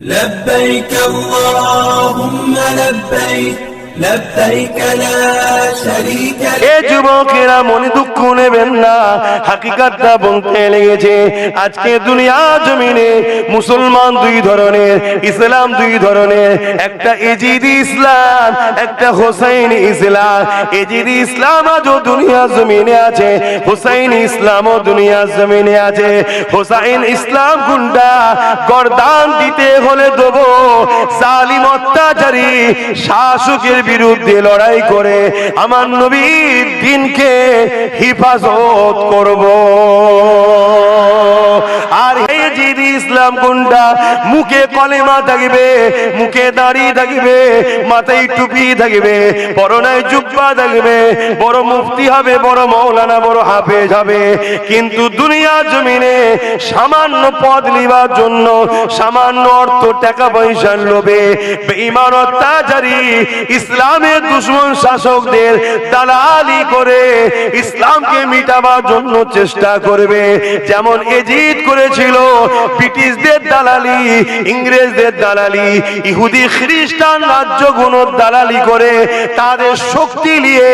لبيك اللهم لبيك মুসলমান দুই ধরনের, ইসলাম দুই ধরনের, একটা এজিদি ইসলাম, একটা হোসাইন ইসলাম। এজিদি ইসলাম আজও দুনিয়া জমিনে আছে, হোসাইন ইসলামও দুনিয়া জমিনে আছে। হোসাইন ইসলাম গুন্ডা, গরদান দিতে হলে দেবো। জালিম শাসকের বিরুদ্ধে লড়াই করে আমার নবীর দিনকে হিফাজত করব। আর জিদি ইসলাম গুন্ডা, মুখে কলেমা থাকবে, মুখে দাড়ি থাকবে, মাথায় টুপি থাকবে, পরনায় জুব্বা থাকবে, বড় মুফতি হবে, বড় মৌলানা, বড় হাফেজ হবে। কিন্তু দুনিয়া জমিনে সামান্য পদ নিবার জন্য, সামান্য অর্থ টাকা পয়সার লোভে বেঈমান অত্যাচারী ইসলামের দুশ্মন শাসকদের দালালি করে ইসলামকে মিটাবার জন্য চেষ্টা করবে। যেমন এজিদ করেছিল ব্রিটিশদের দালালি, ইংরেজদের দালালি, ইহুদি খ্রিস্টান রাজ্যগুলোর দালালি করে তাদের শক্তি নিয়ে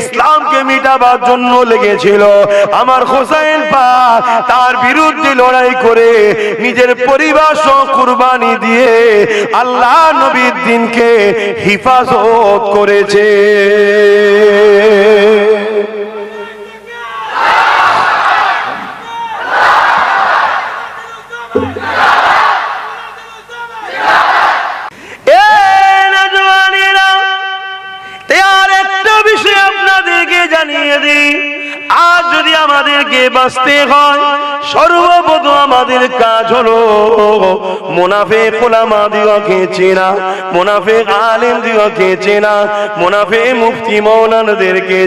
ইসলামকে মিটাবার জন্য লেগেছিল। আমার হোসাইন পা তার বিরুদ্ধে লড়াই করে নিজের পরিবার সহ কুরবানি দিয়ে আল্লাহ নবীর দিনকে হিফাজত করেছে। জানিয়ে দিই। আজ যদি আমাদেরকে বাঁচতে হয় সর্বপ্রথম আমাদের কাজ চেনা চেনা মুফতি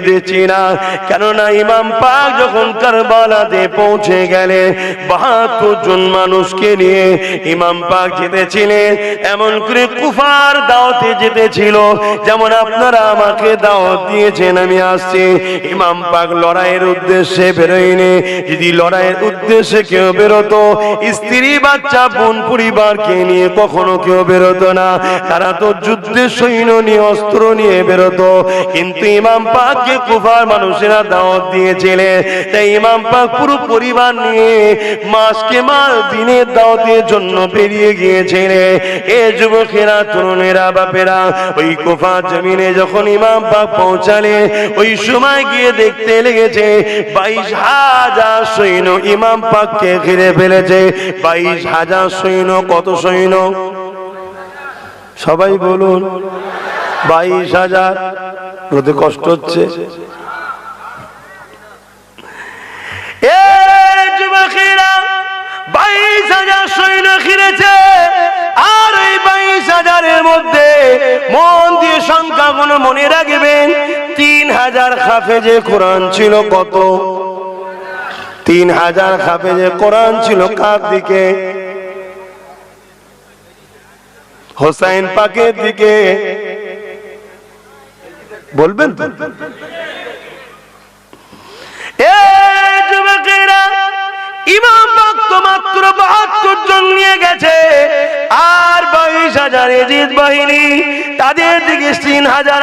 যে চেনা। কেননা ইমাম পাক যখন পৌঁছে গেলে বাহাত্তর জন মানুষকে নিয়ে ইমাম পাক যেতেছিলেন। এমন করে কুফার দাওয়াতে যেতেছিল, যেমন আপনারা আমাকে দাওয়াত দিয়েছেন, আমি আসছি। ইমাম পাক লড়াইয়ের উদ্দেশ্যে বেরোয়নি। যদি লড়াইয়ের উদ্দেশ্যে কেউ বেরোতো। স্ত্রী, বাচ্চা, বোন, পরিবারকে নিয়ে কখনো কেউ বেরোতো না। তারা তো যুদ্ধের সৈন্য নিয়ে, অস্ত্র নিয়ে বেরোতো। কিন্তু ইমাম পাককে কুফার মানুষেরা দাওয়াত দিয়েছিলেন তাই ইমাম পাক পুরো পরিবার নিয়ে মাসকে মাস দিনের দাওয়াতের জন্য বেরিয়ে গিয়েছিলেন এ যুবকেরা, তরুণেরা, বাপেরা, ওই কুফা জমিনে যখন ইমাম পাক পৌঁছালে, ওই সময় গিয়ে দেখতে লেগেছে, বাইশ হাজার সৈন্য ইমাম পাককে ঘিরে ফেলেছে। বাইশ হাজার সৈন্য, কত সৈন্য? সবাই বলুন, বাইশ হাজার? রোদে কষ্ট হচ্ছে। বাইশ হাজার সৈন্য ঘিরেছে। আর এই বাইশ হাজারের মধ্যে মন মনে রাখবেন, তিন হাজার হাফেজে কোরআন ছিল কত? তিন হাজার খাপে যে কোরআন ছিল কার দিকে? হোসাইন পাকের দিকে। বলবেন ইমাম মাত্র বাহাত্তর জন নিয়ে গেছে। আর বাইশ হাজার এজিদ বাহিনী, তাদের দিকে তিন হাজার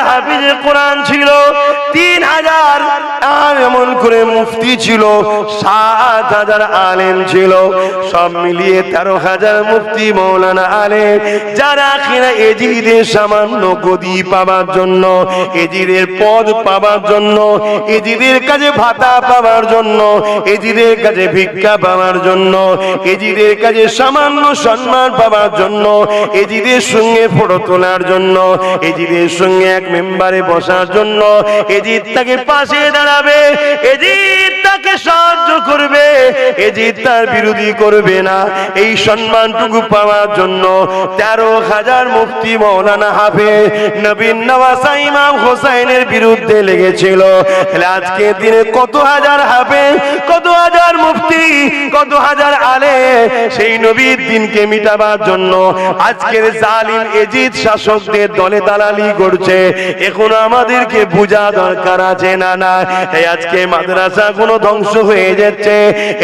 কোরআন ছিল, তিন হাজার এমন করে মুফতি ছিল, সাত হাজার আলেম ছিল, সব মিলিয়ে তেরো হাজার মুফতি মৌলানা আলেম, যারা কিনা এজিদের সামান্য গদি পাবার জন্য, এজিদের পদ পাবার জন্য, এজিদের কাছে ভাতা পাওয়ার জন্য, এজিদের কাছে ভিক্ষা পাওয়ার জন্য এজিদের কাছে সামান্য সম্মান পাওয়ার জন্য, এজিদের সঙ্গে ফটো তোলার জন্য, এজিদের সঙ্গে এক মেম্বারে বসার জন্য, এজিদ তাকে পাশে দাঁড়াবে, এজিদ তাকে সাহায্য করবে, এজিদ তার বিরোধী করবে না। এই সম্মানটুকু পাওয়ার জন্য তেরো হাজার মুফতি মৌলানা হাফে নবীন নওয়াজা ইমাম হোসাইনের বিরুদ্ধে লেগেছিল। আজকের দিনে কত হাজার হাফে কত হাজার মুফতি, কত হাজার আলে, সেই নবীর দিনকে মিটাবার জন্য আজকের জালিম শাসকদের দলে দালালি করছে। এখন আমাদেরকে বোঝা দরকার আছে না না? আজকে মাদ্রাসা কোনো ধ্বংস হয়ে যাচ্ছে।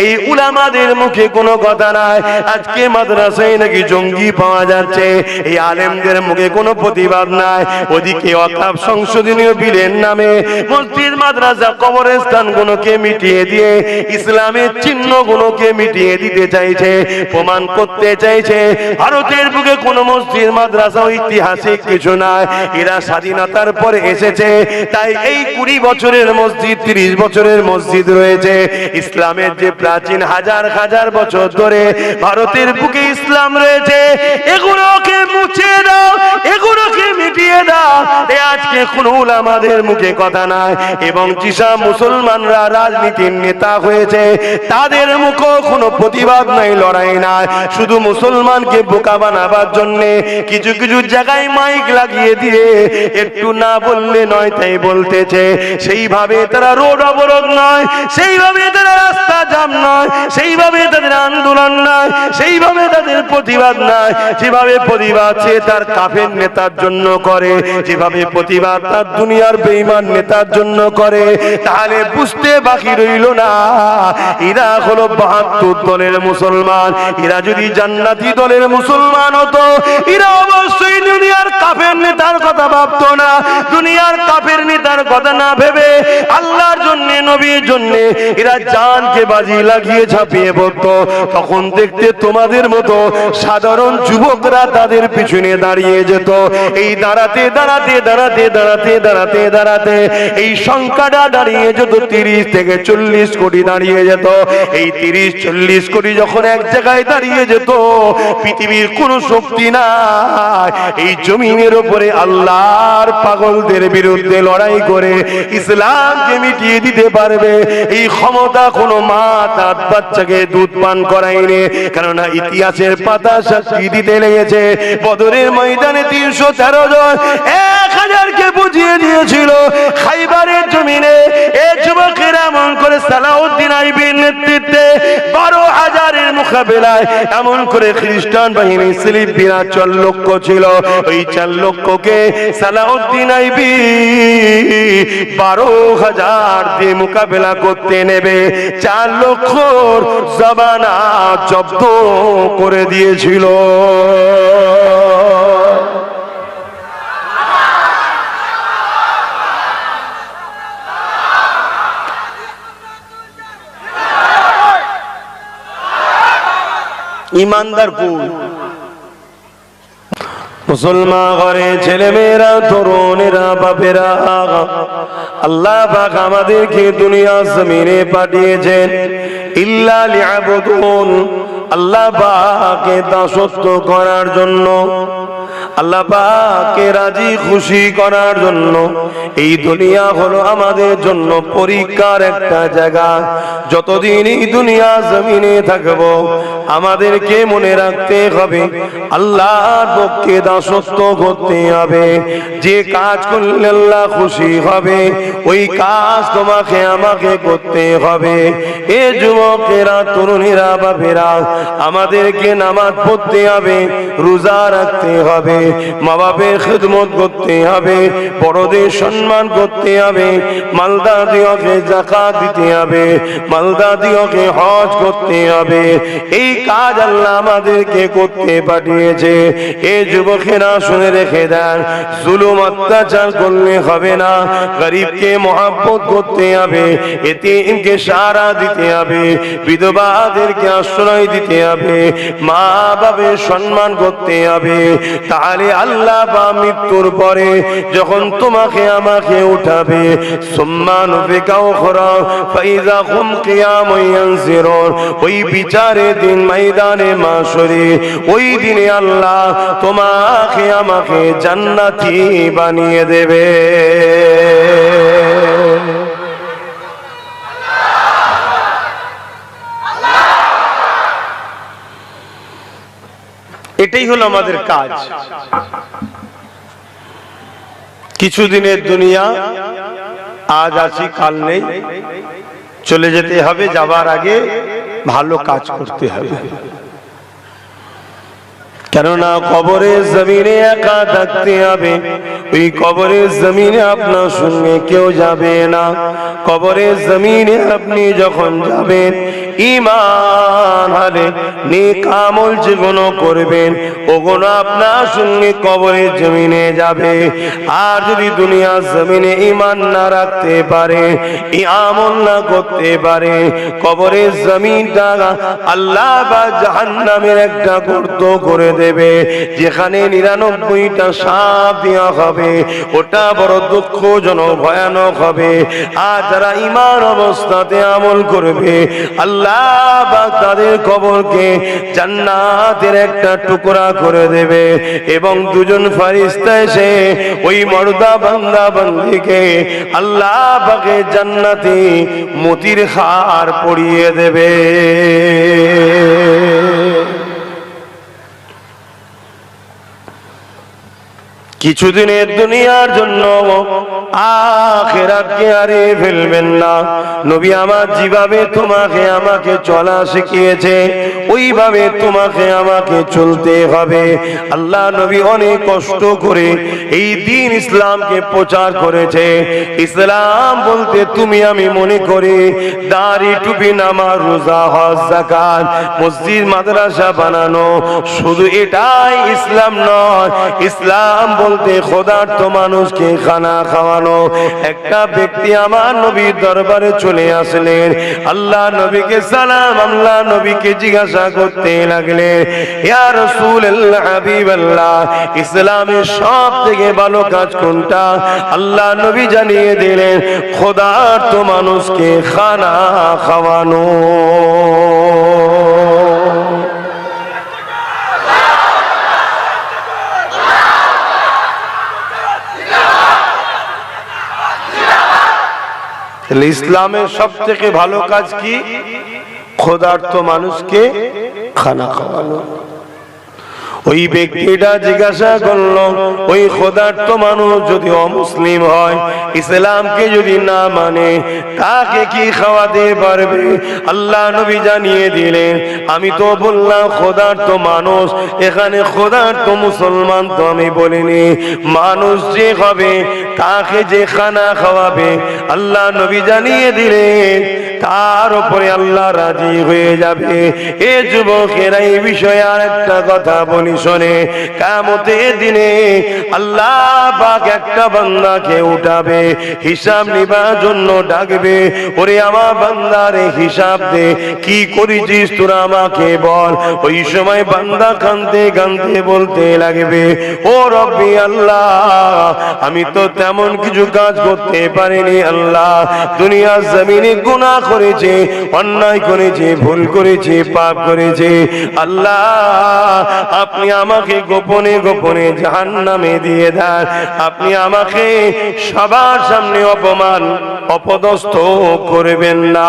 এই উলামাদের মুখে কোনো কথা নাই। আজকে মাদ্রাসায় নাকি জঙ্গি পাওয়া যাচ্ছে। এই আলেমদের মুখে কোনো প্রতিবাদ নাই। ওদিকে অকাপ সংশোধনীয় বিলের নামে মসজিদ, মাদ্রাসা কবরস্থান গুলোকে মিটিয়ে দিয়ে, ইসলামের চিহ্ন গুলোকে মিটিয়ে দিতে চাইছে, প্রমাণ করতে চাইছে। ভারতের বুকে কোন মসজিদ, মাদ্রাসা, ঐতিহাসিক কিছু নাই। এরা স্বাধীনতার পরে এসেছে। তাই এই কুড়ি বছরের মসজিদ, তিরিশ বছরের মসজিদ রয়েছে। ইসলামের যে প্রাচীন হাজার হাজার বছর ধরে ভারতের বুকে ইসলাম রয়েছে, এগুলোকে মুছে দাও, এগুলোকে মিটিয়ে দাও। এ আজকে কোন আমাদের মুখে কথা নাই। এবং যেসব মুসলমানরা রাজনীতির নেতা হয়েছে, তাদের মুখে কোনো প্রতিবাদ নাই, লড়াই নাই। শুধু মুসলমানকে বোকা বানাবার জন্য কিছু কিছু জায়গায় মাইক লাগিয়ে দিয়ে একটু না বললে নয় তাই বলতেছে। সেইভাবে তারা রোড অবরোধ নয়, সেইভাবে তারা রাস্তা জাম নয়, সেইভাবে তাদের আন্দোলন নয়, সেইভাবে তাদের প্রতিবাদ নয়। যেভাবে প্রতিবাদ সে তার কাফের নেতার জন্য করে, যেভাবে প্রতিবাদ তার দুনিয়ার বেইমান নেতার জন্য করে, তাহলে বুঝতে বাকি রইল না। এরা হলো বাহাত্তর দলের মুসলমান, এরা যদি জান্নাতি দলের মুসলমান হতো, এরা অবশ্যই দুনিয়ার কাফের নেতার কথা ভাবতো না। দুনিয়ার কাফের নেতার কথা না ভেবে আল্লাহর জন্য, নবীর জন্য এরা জানকে বাজি লাগিয়ে ঝাঁপিয়ে পড়তো। তখন দেখতে তোমাদের মতো সাধারণ যুবকরা তাদের পিছনে দাঁড়িয়ে যেত। এই দাঁড়াতে দাঁড়াতে দাঁড়াতে দাঁড়াতে দাঁড়াতে দাঁড়াতে এই সংখ্যাটা দাঁড়িয়ে যেত, তিরিশ থেকে চল্লিশ কোটি দাঁড়িয়ে যেত। এই তিরিশ, চল্লিশ কোটি যখন এক জায়গায় দাঁড়িয়ে যেত, পৃথিবীর কোনো শক্তি নাই। এই জমিনের উপরে আল্লাহর পাগলদের বিরুদ্ধে লড়াই করে ইসলামকে মিটিয়ে দিতে পারবে, এই ক্ষমতা কোনো মা তার বাচ্চাকে দুধ পান করায়নি। কেননা ইতিহাসের পাতা সাক্ষী দিতে লেগেছে, বদরের ময়দানে তিনশো তেরো জন এক হাজারকে বুঝিয়ে দিয়েছিল, খাইবারের জমিনে এ যুবকেরা এমন করে সালাউদ্দিন আইবির নেতৃত্বে বারো হাজারের মোকাবেলায় এমন করে খ্রিস্টান বাহিনী স্লিপ বিরাট চার লক্ষ ছিল। ওই চার লক্ষকে সালাউদ্দিন আইবি বারো হাজার দিয়ে মোকাবেলা করতে নেবে। চার লক্ষ জবানা জব্দ করে দিয়েছিল। ইমানদার গুণ মুসলমান ঘরে ছেলে মেয়েরা তরুণেরা, বাপেরা, আল্লাহ পাক আমাদেরকে দুনিয়া জমিনে পাঠিয়েছেন। ইল্লা লিয়াবুদুন আল্লাহ পাকে দাসত্ব করার জন্য, আল্লাহ পাকে রাজি খুশি করার জন্য, এই দুনিয়া হলো আমাদের জন্য পরীক্ষার একটা জায়গা। যতদিন এই দুনিয়া জমিনে থাকব, আমাদেরকে মনে রাখতে হবে, আল্লাহর পক্ষে দাসত্ব করতে হবে। যে কাজ করলে আল্লাহ খুশি হবে, ওই কাজ তোমাকে আমাকে করতে হবে। এ যুবকেরা, তরুণীরা, বাপেরা আমাদেরকে নামাজ পড়তে হবে, রোজা রাখতে হবে মা বাপের খেদমত করতে হবে, বড়দের সম্মান করতে হবে মালদা দিওকে জাকাত দিতে হবে মালদা দিওকে হজ করতে হবে। এই কাজ আল্লাহ আমাদেরকে করতে পাঠিয়েছে। এ যুবকেরা শুনে রেখে দেন, জুলুম অত্যাচার করলে হবে না, গরিবকে মহাব্বত করতে হবে, এতিমকে সারা দিতে হবে, বিধবাদেরকে আশ্রয় দিতে হবে মা বাবের সম্মান করতে হবে। তাহলে আল্লাহ বা মৃত্যুর পরে যখন তোমাকে আমাকে উঠাবে সম্মান ওই বিচারে দিন ময়দানে মাশরে ওই দিনে আল্লাহ তোমাকে, আমাকে জান্নাতি বানিয়ে দেবে। এটাই হলো আমাদের কাজ। কিছুদিনের দুনিয়া, আজ আছি, কাল নেই। চলে যেতে হবে, যাবার আগে ভালো কাজ করতে হবে। কেননা কবরের জমিনে একা থাকতে হবে। ওই কবরের জমিনে আপনার সঙ্গে কেউ যাবে না। কবরের জমিনে আপনি যখন যাবেন ইমান হালে নেক আমল যেগুলো করবেন ওগুলো আপনার সঙ্গে কবরের জমিনে যাবে। আর যদি দুনিয়ার জমিনে ইমান না রাখতে পারে আমল না করতে পারে, কবরের জমিনটা আল্লাহ বা জাহান্নামের একটা গর্ত করে দেবে, যেখানে নিরানব্বইটা সাপ দেওয়া হবে। ওটা বড় দুঃখজনক, ভয়ানক হবে। আর যারা ইমান অবস্থাতে আমল করবে, আল্লাহ তাদের কবরকে জান্নাতের একটা টুকরা করে দেবে এবং দুজন ফারিস্তা এসে ওই মর্দা বান্দা বান্দিকে আল্লাহ পাকে জান্নাতে মতির হার পরিয়ে দেবে। কিছুদিনের দুনিয়ার জন্য আখেরাতকে হারিয়ে ফেলবেন না। নবী আমার যেভাবে তোমাকে, আমাকে চলা শিখিয়েছে, ওইভাবে তোমাকে, আমাকে চলতে হবে। আল্লাহ নবী অনেক কষ্ট করে এই দিন ইসলামকে প্রচার করেছে। ইসলাম বলতে তুমি, আমি মনে করি, দাড়ি টুপি নামাজ রোজা, হজ মসজিদ, মাদ্রাসা বানানো, শুধু এটাই ইসলাম নয়। ইসলাম বলতে খোদার্থ মানুষকে খানা খাওয়ানো। একটা ব্যক্তি আমার নবীর দরবারে চলে আসলেন। আল্লাহ নবীকে সালাম, আল্লাহ নবীকে জিজ্ঞাসা করতে লাগলেন, ইয়া রাসূলুল্লাহ, হাবিবাল্লাহ, ইসলামের সব থেকে ভালো কাজ কোনটা? আল্লাহ নবী জানিয়ে দিলেন খোদার্থ মানুষকে খানা খাওয়ানো। তাহলে ইসলামের সব থেকে ভালো কাজ কি? খোদার্থ মানুষকে খানা খাওয়ানো। ওই ব্যক্তিটা জিজ্ঞাসা করল, ওই খোদার্থ মানুষ যদি অমুসলিম হয়, ইসলামকে যদি না মানে তাকে কি খাওয়াতে পারবে? আল্লাহ নবী জানিয়ে দিলেন, আমি তো বললাম খোদার্থ মানুষ, এখানে খোদার্থ মুসলমান তো আমি বলিনি। মানুষ যে হবে তাকে যে খানা খাওয়াবে। আল্লাহ নবী জানিয়ে দিলেন তার উপরে আল্লাহ রাজি হয়ে যাবে। এ যুবকেরা এই বিষয়ে আর একটা কথা বলি শোনে। কামতের দিনে আল্লাহ পাক একটা বান্দাকে উঠাবে, হিসাব নিবার জন্য ডাকবে। ওরে আমার বান্দারে হিসাব দে, কি করেছিস তোরা আমাকে বল। ওই সময় বান্দা কানতে কানতে বলতে লাগবে, ও রব্বি আল্লাহ, আমি তো তেমন কিছু কাজ করতে পারিনি আল্লাহ। দুনিয়ার জমিনে গুনাহ করেছে, অন্যায় করেছে, ভুল করেছে, পাপ করেছে। আল্লাহ, আপনি আমাকে গোপনে গোপনে জাহান্নামে দিয়ে দেন। আপনি আমাকে সবার সামনে অপমান অপদস্থ করবেন না।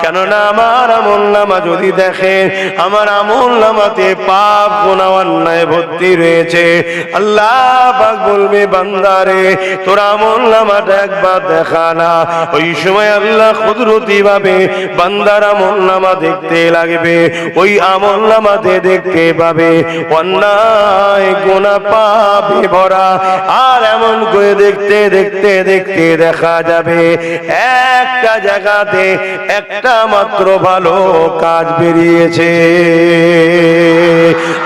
কেননা আমার আমল নামা যদি দেখে আমার আমল নামাতে পাপ অন্যায়, ভর্তি রয়েছে। আল্লাহ পাক বলবে, বান্দারে, তোর আমল নামাটা একবার দেখা না। ওই সময় আল্লাহ কুদরতি ভাবে বান্দার আমল নামা দেখতে লাগবে। ওই আমল নামাতে দেখতে পাবে, অন্যায় গোনা পাপে ভরা আর এমন করে দেখতে দেখতে দেখতে দেখা যাবে। একটা জায়গাতে একটা মাত্র ভালো কাজ বেরিয়েছে।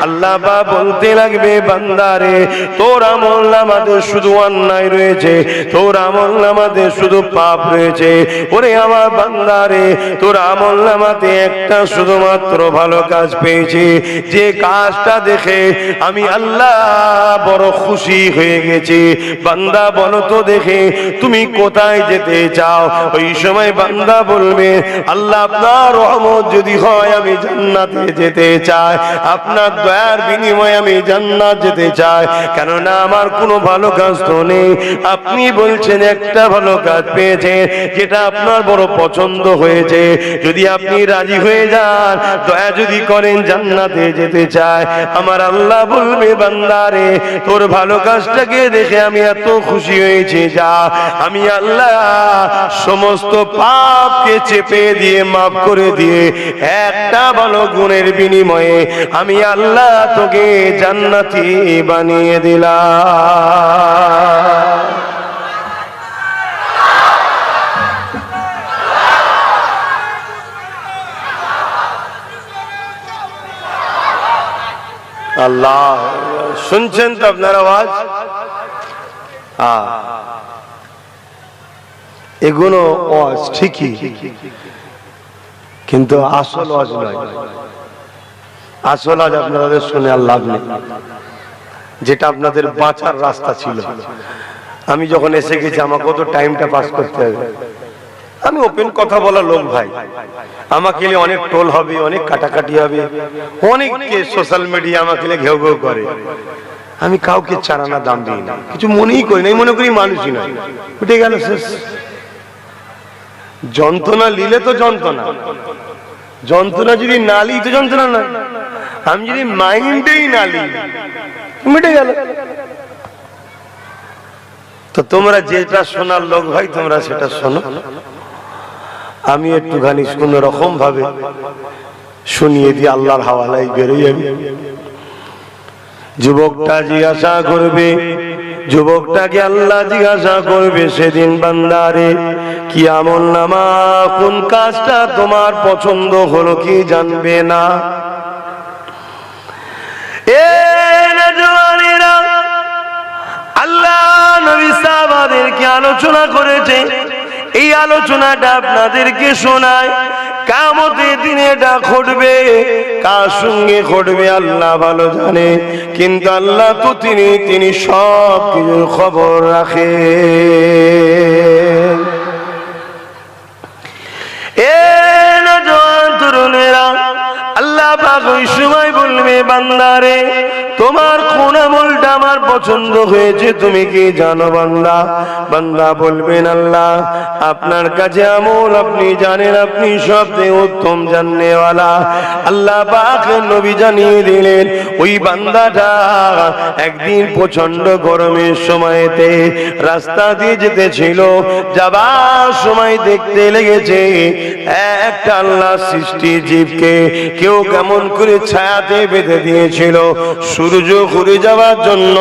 আল্লাহ বা বলতে লাগবে, বান্দারে, তোর আমল নামাদের শুধু অন্যায় রয়েছে, তোর আমল নামাদের শুধু পাপ রয়েছে। ওরে আমার বান্দারে, তোর আমল নামাতে একটা শুধুমাত্র ভালো কাজ পেয়েছি। যে কাজটা দেখে আমি আল্লাহ বড় খুশি হয়ে গেছি। বান্দা বলো তো দেখে, তুমি কোথায় যেতে চাও, ওই সময় বান্দা বলবে, আল্লাহ, আপনার রহমত যদি হয়, আমি জান্নাতে যেতে চাই। আপনার দয়ার বিনিময়ে আমি জান্নাত যেতে চাই। কেননা আমার কোনো ভালো কাজ তো নেই। আপনি বলছেন, একটা ভালো কাজ পেয়েছেন, যেটা আপনার বড় পছন্দ হয়েছে। যদি আপনি রাজি হয়ে যান, দয়া যদি করেন, জান্নাতে যেতে চায় আমার আল্লাহ বলবে বান্দারে তোর ভালো কাজটাকে দেখে আমি এত খুশি হয়েছি, যা। আমি আল্লাহ সমস্ত পাপকে চেপে দিয়ে মাফ করে দিয়ে একটা ভালো গুণের বিনিময়ে আমি আল্লাহ তোকে জান্নাতি বানিয়ে দিলাম। আল্লাহ, শুনছেন তো আপনার আওয়াজ? হ্যাঁ এগুলো অজ ঠিকই, কিন্তু আসল অজ নয়। আসল আজ আপনাদের শুনে আর লাভ নেই। যেটা আপনাদের বাঁচার রাস্তা ছিল। আমি যখন এসে গেছি আমাকে তো টাইমটা পাস করতে হবে। আমি ওপেন কথা বলা লোক ভাই। আমাকে অনেক টোল হবে, অনেক কাটাকাটি হবে। অনেক সোশ্যাল মিডিয়া আমাকে ঘেউ ঘেউ করে। আমি কাউকে চারানা দাম দিই না। কিছু মনেই করি না। মনে করি মানুষই নয়। উঠে গেল শেষ। যন্ত্রণা নিলে তো যন্ত্রণা। যন্ত্রণা যদি না লিই তো যন্ত্রণা না আমি যদি মাইন্ডেই না লিই মিটে গেল। তো তোমরা যেটা শোনার লোক ভাই তোমরা সেটা শোনো। আমি একটুখানি কোন রকম ভাবে শুনিয়ে দিয়ে আল্লাহর হাওয়ালাই বেরোই আমি। যুবকটা জিজ্ঞাসা করবে যুবকটাকে আল্লাহ জিজ্ঞাসা করবে, সেদিন বান্দারে, কি আমল নামা? কোন কাজটা তোমার পছন্দ হলো কি জানবে না? আল্লাহ নবী সাহাবাদেরকে আলোচনা করেছে। এই আলোচনাটা আপনাদেরকে শোনায় কামতে দিনে এটা ঘটবে, কার সঙ্গে ঘটবে আল্লাহ ভালো জানে। কিন্তু আল্লাহ তো তিনি তিনি সব খবর রাখে। পাক ওই সময় বলবে, বান্দারে, তোমার কোন আমলটা আমার পছন্দ হয়েছে, তুমি কি জানো বান্দা? বান্দা বলবেন, আল্লাহ, আপনার কাছে আমল আপনি জানেন, আপনি সবচেয়ে উত্তম জাননেওয়ালা। আল্লাহ পাক নবী জানিয়ে দিলেন, ওই বান্দাটা একদিন প্রচণ্ড গরমের সময়তে রাস্তা দিয়ে যেতেছিল, যাবার সময় দেখতে লেগেছে, একটা আল্লাহ সৃষ্টি জীবকে কেউ কেমন করে ছায়াতে বেঁধে দিয়েছিল। সূর্য ঘুরে যাওয়ার জন্য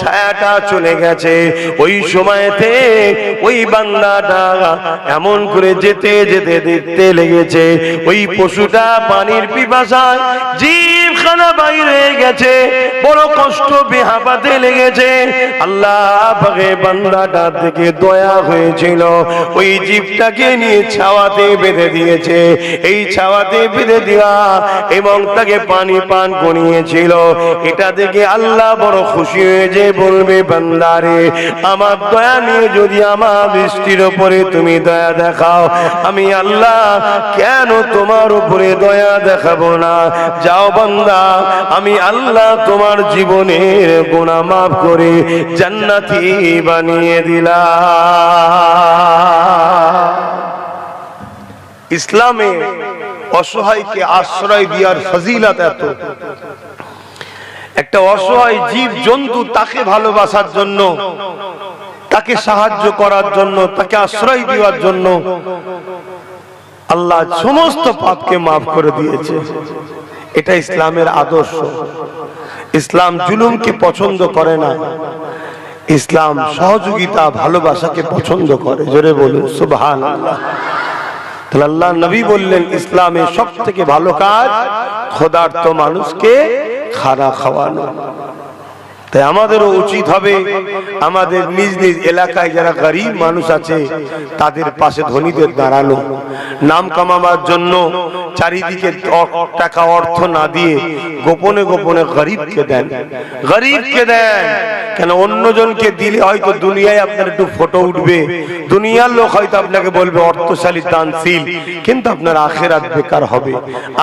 ছায়াটা চলে গেছে। ওই সময়তে ওই বান্দাটা এমন করে যেতে যেতে দেখতে লেগেছে। ওই পশুটা পানির পিপাসায় জীবখানা বাইরে গেছে। বড় কষ্ট বেহাপাতে লেগেছে। আল্লাহ পাকে বান্দাটা থেকে দয়া হয়েছিল। ওই জীবটাকে নিয়ে ছাওয়াতে বেঁধে দিয়েছে। এই ছাওয়াতে বেঁধে দেওয়া এবং তাকে পানি পান করিয়েছিল। এটা দেখে আল্লাহ বড় খুশি হয়ে যে বলবে বান্দারে আমার দয়া নিয়ে যদি আমার বৃষ্টির উপরে তুমি দয়া দেখাও, আমি আল্লাহ কেন তোমার উপরে দয়া দেখাবো না? যাও বান্দা, আমি আল্লাহ তোমার জীবনের গুণা মাফ করে জান্নাতি বানিয়ে দিলা ইসলামে অসহায়কে আশ্রয় দেওয়ার ফজিলত এত। একটা অসহায় জীব জন্তু তাকে ভালোবাসার জন্য, তাকে সাহায্য করার জন্য, তাকে আশ্রয় দেওয়ার জন্য আল্লাহ সমস্ত পাপকে মাফ করে দিয়েছে। এটা ইসলামের আদর্শ। ইসলাম জুলুমকে পছন্দ করে না। ইসলাম সহযোগিতা, ভালোবাসাকে পছন্দ করে। জোরে বলুন সুবহান আল্লাহ তাহলে আল্লাহ নবী বললেন ইসলামের সব থেকে ভালো কাজ খোদার্থ মানুষকে খানা খাওয়ানো। তাই আমাদেরও উচিত হবে আমাদের নিজ নিজ এলাকায় যারা গরিব মানুষ আছে, তাদের পাশে ধনীদের দাঁড়ানো। নাম কামাবার জন্য চারিদিকে টাকা অর্থ না দিয়ে গোপনে গোপনে গরিবকে দেন। গরিবকে দেন। কেন অন্যজনকে দিলে হয়তো দুনিয়ায় আপনার একটু ফটো উঠবে। দুনিয়ার লোক হয়তো আপনাকে বলবে, অর্থশালী, দানশীল। কিন্তু আপনার আখেরাত বেকার হবে।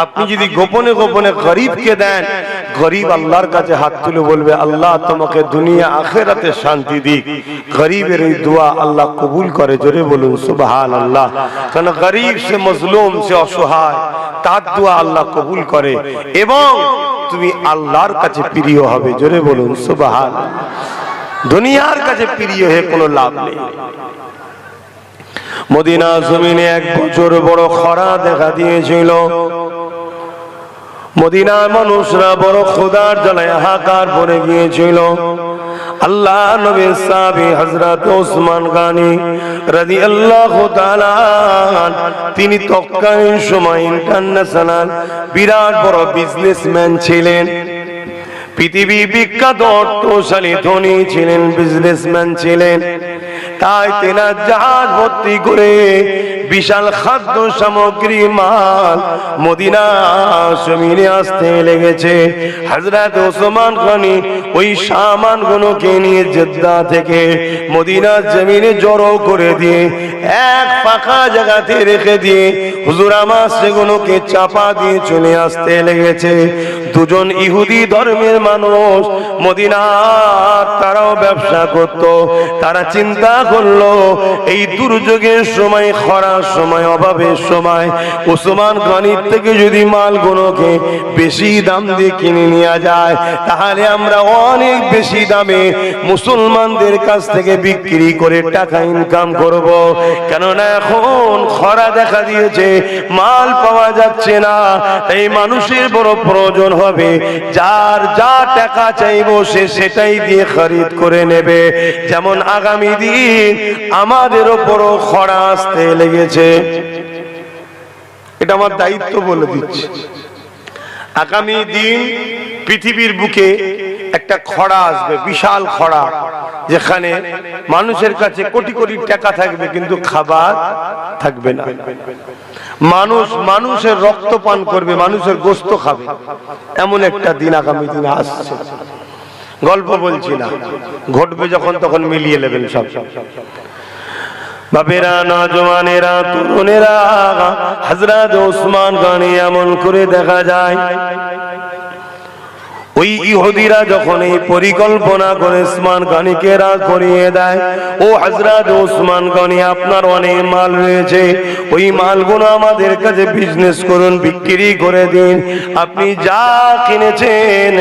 আপনি যদি গোপনে গোপনে গরিবকে দেন, গরিব আল্লাহর কাছে হাত তুলে বলবে, আল্লাহ তোমাকে দুনিয়া, আখেরাতে শান্তি দিক। গরিবের এই দোয়া আল্লাহ কবুল করে, জোরে বলুন সুবহান আল্লাহ কারণ গরিব, সে মজলুম, সে অসহায়, তার দোয়া আল্লাহ কবুল করে। এবং তুমি আল্লাহর কাছে প্রিয় হবে, জোরে বলুন সুবহান দুনিয়ার কাছে প্রিয় হয়ে কোনো লাভ নেই। মদিনা জমিনে এক বছর বড় খরা দেখা দিয়েছিল। মদিনার মানুষরা বড় খোদার জ্বালায় হাহাকার পড়ে গিয়েছিল। আল্লাহ নবী সাহাবী হযরত ওসমান গানি রাদিয়াল্লাহু তাআলা তিনি তৎকালীন সময় ইন্টারন্যাশনাল বিরাট বড় বিজনেসম্যান ছিলেন। পৃথিবী বিখ্যাত অর্থশালী ধনী ছিলেন, বিজনেসম্যান ছিলেন। তাই তেনার জাহাজ ভর্তি করে বিশাল খাদ্য সামগ্রী মাল মদিনা জমিনে আসতে লেগেছে। হযরত ওসমান খানি ওই সামান গুলোকে নিয়ে জেদ্দা থেকে মদিনা জমিনে জড়ো করে দিয়ে এক ফাঁকা জায়গাতে রেখে দিয়ে হুজুর আমার সেগুলোকে চাপা দিয়ে চলে আসতে লেগেছে। দুজন ইহুদি ধর্মের মানুষ, মদিনার তারাও ব্যবসা করত। তারা চিন্তা করল, এই দুর্যোগের সময়, খরার সময়, অভাবের সময়, ওসমান গনির থেকে যদি মালগুলোকে বেশি দাম দিয়ে কিনে নেওয়া যায়, তাহলে আমরা অনেক বেশি দামে মুসলমানদের কাছ থেকে বিক্রি করে টাকা ইনকাম করব। কেননা এখন খরা দেখা দিয়েছে, মাল পাওয়া যাচ্ছে না এই মানুষের বড় প্রয়োজন হবে। যার যা টাকা চাইব সে সেটাই দিয়ে খরিদ করে নেবে। যেমন আগামী দিন আমাদের ওপরও খরা আসতে লেগেছে। এটা আমার দায়িত্ব বলে দিচ্ছি। আগামী দিন পৃথিবীর বুকে একটা খরা আসবে, বিশাল খরা যেখানে মানুষের কাছে কোটি কোটি টাকা থাকবে, কিন্তু খাবার থাকবে না। মানুষ মানুষের রক্ত পান করবে, মানুষের গোস্ত খাবে। এমন একটা দিন আগামী দিনে আসছে। গল্প বলছি না, ঘটবে যখন তখন মিলিয়ে নেবেন সব। বাপেরা, নজওয়ানেরা, তরুণেরা হজরত ওসমান গানি এমন করে দেখা যায় ওই ইহুদিরা যখন এই পরিকল্পনা করে ওসমান গনিকে রাগ করিয়ে দেয়, ও হজরত ওসমান গনি, আপনার অনেক মাল রয়েছে, ওই মালগুলো আমাদের কাছে বিজনেস করুন, বিক্রি করে দিন। আপনি যা কিনেছেন,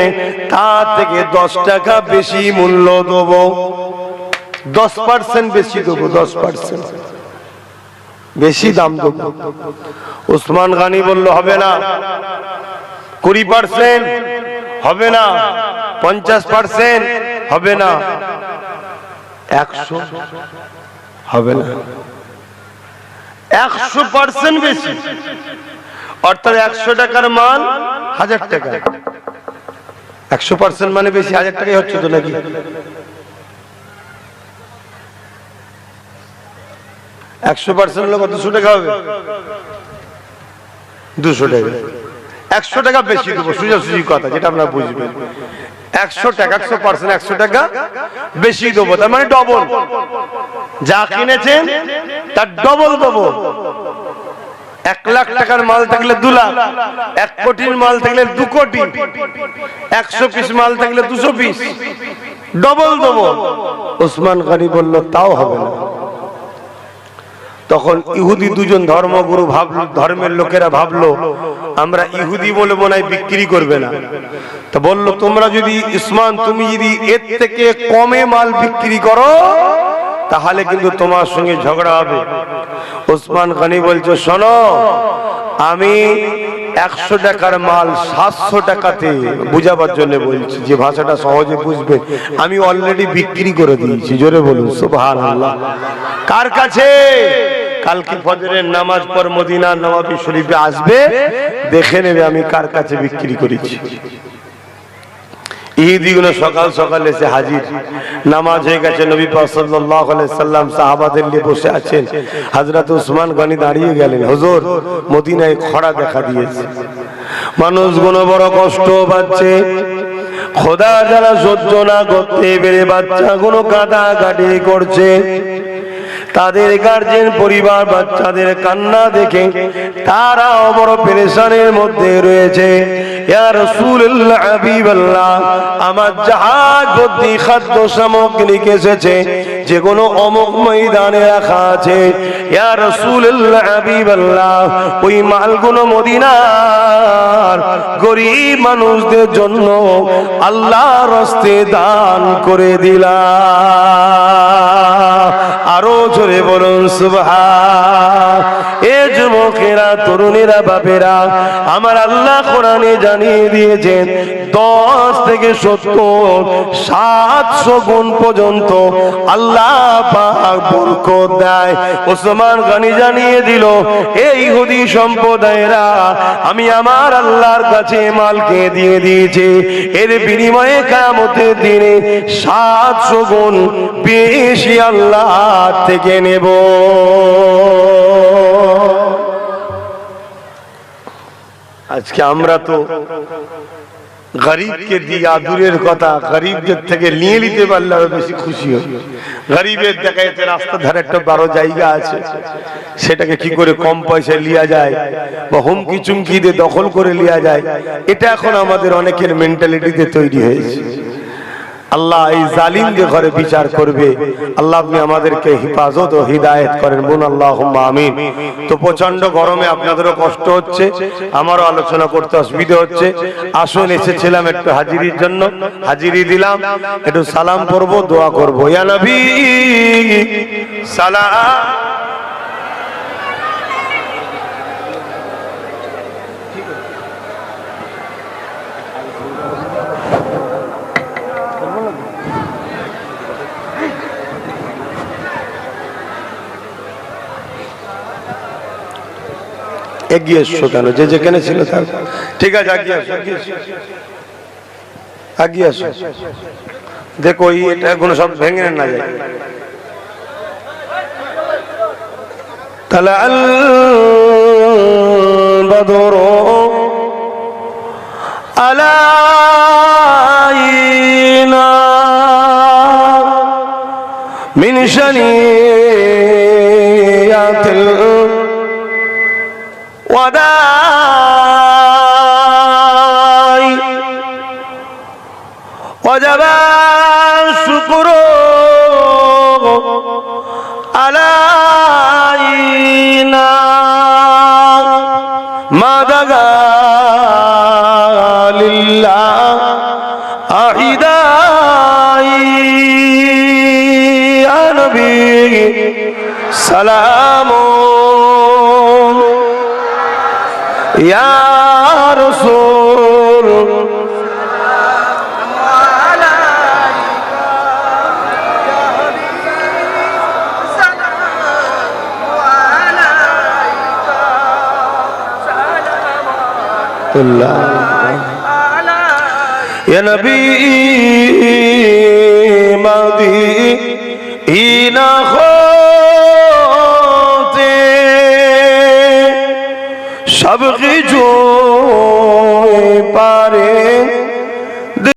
তার থেকে দশ টাকা বেশি মূল্য দেবো। দশ পার্সেন্ট বেশি দেবো, দশ পার্সেন্ট বেশি দাম দেবো। ওসমান গানি বলল, হবে না। কুড়ি পার্সেন্ট হবে না। পঞ্চাশ পার্সেন্ট হবে না। একশো হবে না। একশো পার্সেন্ট বেশি। অর্থাৎ একশো টাকার মাল হাজার টাকা। একশো পার্সেন্ট মানে বেশি হাজার টাকাই হচ্ছে তো নাকি? একশো পার্সেন্ট লোক দুশো টাকা হবে। দুশো টাকা। একশো টাকা বেশি দেবো সুযোগ কথা, যেটা আপনারা বুঝবেন। একশো টাকা, একশো পার্সেন্ট একশো টাকা বেশি দেবো, তার মানে ডবল যা কিনেছেন, তার ডবল দেবো। এক লাখ টাকার মাল থাকলে দু লাখ, এক কোটির মাল থাকলে দু কোটি, একশো পিস মাল থাকলে দুশো পিস ডবল দেবো। ওসমান গানি বলল, তাও হবে না। তখন ইহুদি দুজন ধর্মগুরু ভাবলো ধর্মের লোকেরা ভাবলো, আমরা ইহুদি বলে মনে হয় বিক্রি করবে না। তা বলল, তোমরা যদি, ইসমান, তুমি যদি এর থেকে কমে মাল বিক্রি করো তাহলে কিন্তু তোমার সঙ্গে ঝগড়া হবে। ওসমান খানি বলছো, শোনো, আমি একশো টাকার মাল সাতশো টাকাতে বুঝাবার জন্য বলছি। যে ভাষাটা সহজে বুঝবে, আমি অলরেডি বিক্রি করে দিয়েছি। জোরে বলুন সুবহান আল্লাহ কার কাছে? কালকে ফজরের নামাজ পর মদিনা নবাবী শরীফে আসবে, দেখে নেবে আমি কার কাছে বিক্রি করেছি। ইহুদিগুলো সকাল সকাল এসে হাজির। নামাজ হয়ে গেছে, নবী সাল্লাম সাহাবাদের নিয়ে বসে আছেন। হযরত উসমান গনি দাঁড়িয়ে গেলেন, হুজুর, মদিনায় খরা দেখা দিয়েছে। মানুষগুলো বড় কষ্ট পাচ্ছে। খোদা যারা সহ্য না করতে পেরে বাচ্চাগুলো কাদা কাটি করছে। তাদের গার্জেন পরিবার, বাচ্চাদের কান্না দেখে তারা বড় পেরেশানের মধ্যে রয়েছে। আমার জাহাজ ভর্তি খাদ্য সামগ্রী এসেছে, যেগুলো অমুক ময়দানে রাখা আছে। ওই মালগুলো মদিনার গরিব মানুষদের জন্য আল্লাহর হস্তে দান করে দিলা আরও জোরে বলুন, সুবহান। এ যুবকেরা, তরুণেরা, বাপেরা, আমার আল্লাহ কোরআনে জানিয়ে দিয়েছেন, দশ থেকে সত্তর, সাতশো গুণ পর্যন্ত আল্লাহ দেয়। ওসমান গানি জানিয়ে দিল, এই হুদি সম্প্রদায়েরা, আমি আমার আল্লাহর কাছে মালকে দিয়ে দিয়েছি। এর বিনিময়ে কামতের দিনে সাতশো গুণ বেশি আল্লাহ থেকে নেব। আজকে আমরা তো গরিবকে দিয়া দূরের কথা, গরিবদের থেকে নিয়ে নিতে পারলে আরও বেশি খুশি হই গরিবের দেখা যাচ্ছে রাস্তা ধারে একটা বড় জায়গা আছে, সেটাকে কি করে কম পয়সায় লিয়া যায় বা হুমকি চুমকি দিয়ে দখল করে লিয়া যায়, এটা এখন আমাদের অনেকের মেন্টালিটিতে তৈরি হয়েছে। আল্লাহ এই জালিমদের ঘরে বিচার করবে। আল্লাহ আপনি আমাদেরকে হিফাজত ও হিদায়ত করেন। বোন আল্লাহ আমিন। তো প্রচণ্ড গরমে আপনাদেরও কষ্ট হচ্ছে। আমারও আলোচনা করতে অসুবিধা হচ্ছে। আসুন এসেছিলাম একটু হাজিরির জন্য। হাজিরি দিলাম। একটু সালাম করব দোয়া করব। ইয়া নবী সালাম। এগিয়ে এসছো কেন যে যেখানে ছিল তার ঠিক আছে এগিয়ে আসো এগিয়ে আসো এগিয়ে আসো দেখো এই এটা কোনো সব ভেঙে না যায় তাহলে আল বদর আলাইনা من شنيعة وداي وجب الشكر علينا ما دعا لله أحداي يا نبي سلام يا رسول يا نبي ماضي সব কিছু পারে